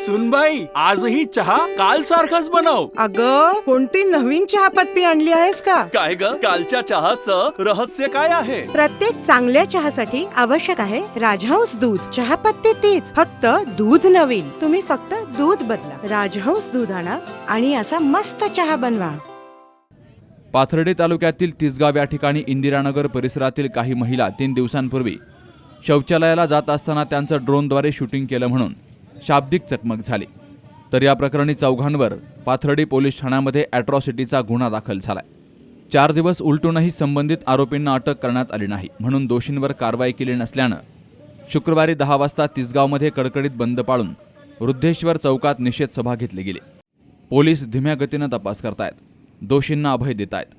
सुनबाई आजही चहा काल सारखाच बनव. अग कोणती नवीन चहापत्ती आणली आहेस का? काय ग? कालच्या चहाचं रहस्य काय आहे? प्रत्येक चांगल्या चहासाठी आवश्यक आहे राजहंस दूध. चहापत्ती तीच फक्त दूध नवीन. तुम्ही फक्त दूध बदला. राजहंस दूध आणा आणि असा मस्त चहा बनवा. पाथर्डी तालुक्यातील तिसगाव या ठिकाणी इंदिरानगर परिसरातील काही महिला तीन दिवसांपूर्वी शौचालयाला जात असताना त्यांचं ड्रोनद्वारे शूटिंग केलं म्हणून शाब्दिक चकमक झाली. तर या प्रकरणी चौघांवर पाथर्डी पोलीस ठाण्यामध्ये अॅट्रॉसिटीचा गुन्हा दाखल झालाय. चार दिवस उलटूनही संबंधित आरोपींना अटक करण्यात आली नाही म्हणून दोषींवर कारवाई केली नसल्यानं शुक्रवारी दहा वाजता तिसगावमध्ये कडकडीत बंद पाळून वृद्धेश्वर चौकात निषेध सभा घेतली गेली. पोलीस धीम्या गतीनं तपास करतायत दोषींना अभय देत आहेत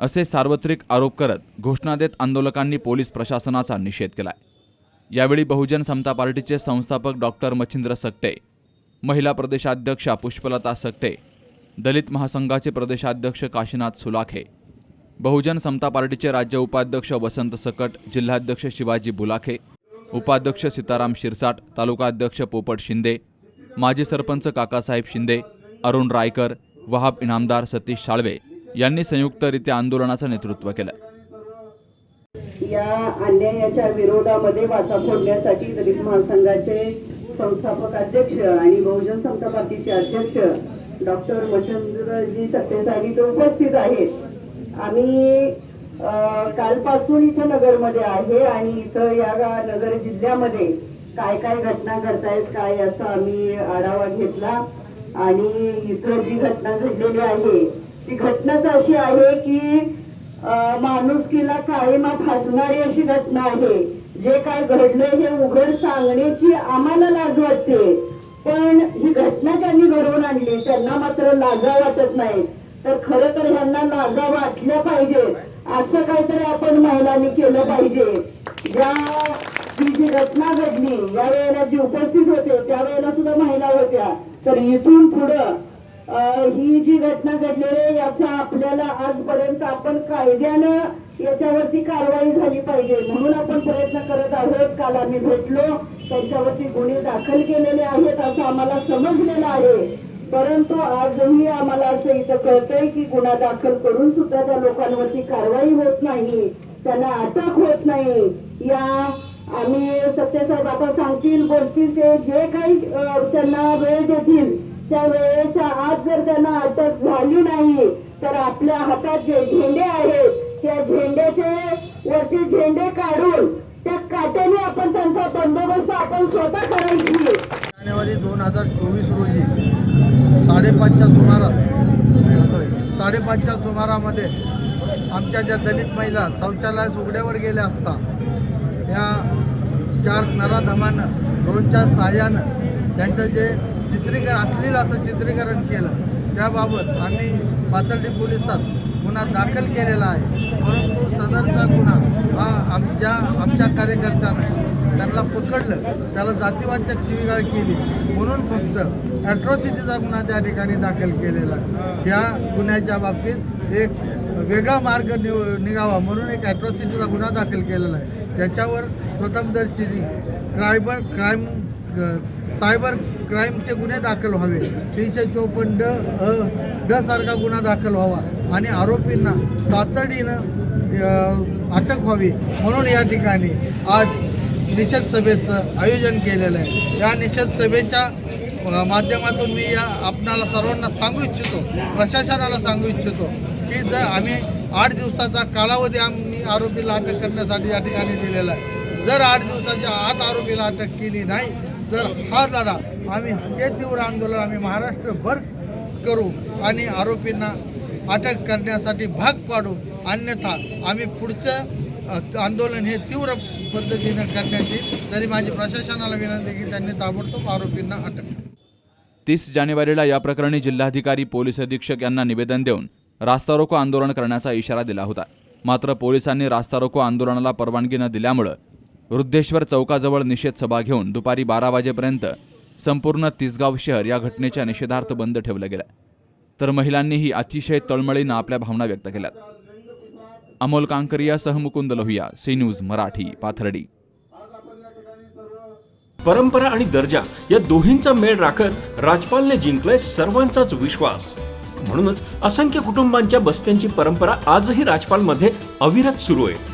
असे सार्वत्रिक आरोप करत घोषणा देत आंदोलकांनी पोलीस प्रशासनाचा निषेध केलाय. यावेळी बहुजन समता पार्टीचे संस्थापक डॉक्टर मच्छिंद्र सकटे महिला प्रदेशाध्यक्षा पुष्पलता सकटे दलित महासंघाचे प्रदेशाध्यक्ष काशीनाथ सुलाखे बहुजन समता पार्टीचे राज्य उपाध्यक्ष वसंत सकट जिल्हाध्यक्ष शिवाजी बुलाखे उपाध्यक्ष सीताराम शिरसाट तालुकाध्यक्ष पोपट शिंदे माजी सरपंच काकासाहेब शिंदे अरुण रायकर वहाब इनामदार सतीश साळवे यांनी संयुक्तरित्या आंदोलनाचं नेतृत्व केलं. या अन्यायाच्या विरोधामध्ये वाचा फोडण्यासाठी दलित महासंघाचे संस्थापक अध्यक्ष आणि बहुजन समता पार्टीचे अध्यक्ष डॉक्टर मच्छंद्रजी सत्यसाई इथे उपस्थित आहेत. आम्ही कालपासून इथं नगरमध्ये आहे आणि इथं या नगर जिल्ह्यामध्ये काय काय घटना घडतायत काय असं आम्ही आढावा घेतला. आणि इथं जी घटना घडलेली आहे ती घटनाच अशी आहे की माणुसकीला कायमा फासणारी अशी घटना आहे. जे काय घडलंय हे उघड सांगण्याची आम्हाला लाज वाटते. पण ही घटना ज्यांनी घडवून आणली त्यांना मात्र लाजा वाटत नाही. तर खर तर ह्यांना लाजा वाटल्या पाहिजेत असं काहीतरी आपण महिलांनी केलं पाहिजे. ज्या ही जी घटना घडली या वेळेला जी उपस्थित होते त्यावेळेला सुद्धा महिला होत्या. तर इथून पुढं ही जी घटना घडलेली आहे याचा आपल्याला आजपर्यंत आपण कायद्यानं याच्यावरती कारवाई झाली पाहिजे. म्हणून आपण प्रयत्न करत आहोत. काल आम्ही भेटलो. त्यांच्यावरती गुन्हे दाखल केलेले आहेत असं आम्हाला समजलेलं आहे. परंतु आजही आम्हाला असं इथं कळतंय की गुन्हा दाखल करून सुद्धा त्या लोकांवरती कारवाई होत नाही. त्यांना अटक होत नाही. या आम्ही सत्यसाहेब आता सांगतील बोलतील ते जे काही त्यांना वेळ देतील त्या वेळेच्या आत जर त्यांना अटक झाली नाही तर आपल्या हातात जे झेंडे आहेत त्या झेंड्याचे वरचे झेंडे काढून त्या काट्याने आपण त्यांचा बंदोबस्त आपण स्वतः करायची. जानेवारी दोन हजार चोवीस रोजी साडेपाचच्या सुमारास साडेपाचच्या सुमारामध्ये आमच्या ज्या दलित महिला शौचालयास उघड्यावर गेल्या असता या चार नराधमानं ड्रोनच्या सहाय्यानं त्यांचं जे चित्रीकरण असलेलं असं चित्रीकरण केलं. त्याबाबत आम्ही पाथर्डी पोलिसात गुन्हा दाखल केलेला आहे. परंतु सदरचा गुन्हा हा आमच्या आमच्या कार्यकर्त्यानं त्यांना पकडलं. त्याला जातीवाचक शिवीगाळ केली. म्हणून फक्त ॲट्रॉसिटीचा गुन्हा त्या ठिकाणी दाखल केलेला आहे. या गुन्ह्याच्या बाबतीत एक वेगळा मार्ग निव निघावा म्हणून एक ॲट्रॉसिटीचा गुन्हा दाखल केलेला आहे. त्याच्यावर प्रथमदर्शिनी क्रायबर क्राईम सायबर क्राईमचे गुन्हे दाखल व्हावे. तीनशे चोपन्न ड ड सारखा गुन्हा दाखल व्हावा आणि आरोपींना तातडीनं अटक व्हावी. म्हणून या ठिकाणी आज निषेध सभेचं आयोजन केलेलं आहे. या निषेध सभेच्या माध्यमातून मी या आपणाला सर्वांना सांगू इच्छितो प्रशासनाला सांगू इच्छितो की जर आम्ही आठ दिवसाचा कालावधी आम्ही आरोपीला अटक करण्यासाठी या ठिकाणी दिलेला आहे. जर आठ दिवसाच्या आत आरोपीला अटक केली नाही तर हा लढा आम्ही हे तीव्र आंदोलन आम्ही महाराष्ट्रभर करू आणि आरोपींना अटक करण्यासाठी भाग पाडू अन्यथा आम्ही पुढचं आंदोलन हे तीव्र पद्धतीनं करण्याची तरी माझी प्रशासनाला विनंती की त्यांनी ताबडतोब आरोपींना अटक तीस जानेवारीला या प्रकरणी जिल्हाधिकारी पोलीस अधीक्षक यांना निवेदन देऊन रास्ता रोको आंदोलन करण्याचा इशारा दिला होता. मात्र पोलिसांनी रास्ता रोको आंदोलनाला परवानगी न दिल्यामुळं वृद्धेश्वर चौकाजवळ निषेध सभा घेऊन दुपारी बारा वाजेपर्यंत संपूर्ण तिसगाव शहर या घटनेच्या निषेधार्थ बंद ठेवलं गेलं. तर महिलांनीही अतिशय तळमळीनं आपल्या भावना व्यक्त केल्यात अमोल कांकरिया सह मुकुंद लोहिया सी न्यूज मराठी पाथर्डी. परंपरा आणि दर्जा या दोन्हींचा मेळ राखत राजपालने जिंकलंय सर्वांचाच विश्वास. म्हणूनच असंख्य कुटुंबांच्या बस्त्यांची परंपरा आजही राजपालमध्ये अविरत सुरू आहे.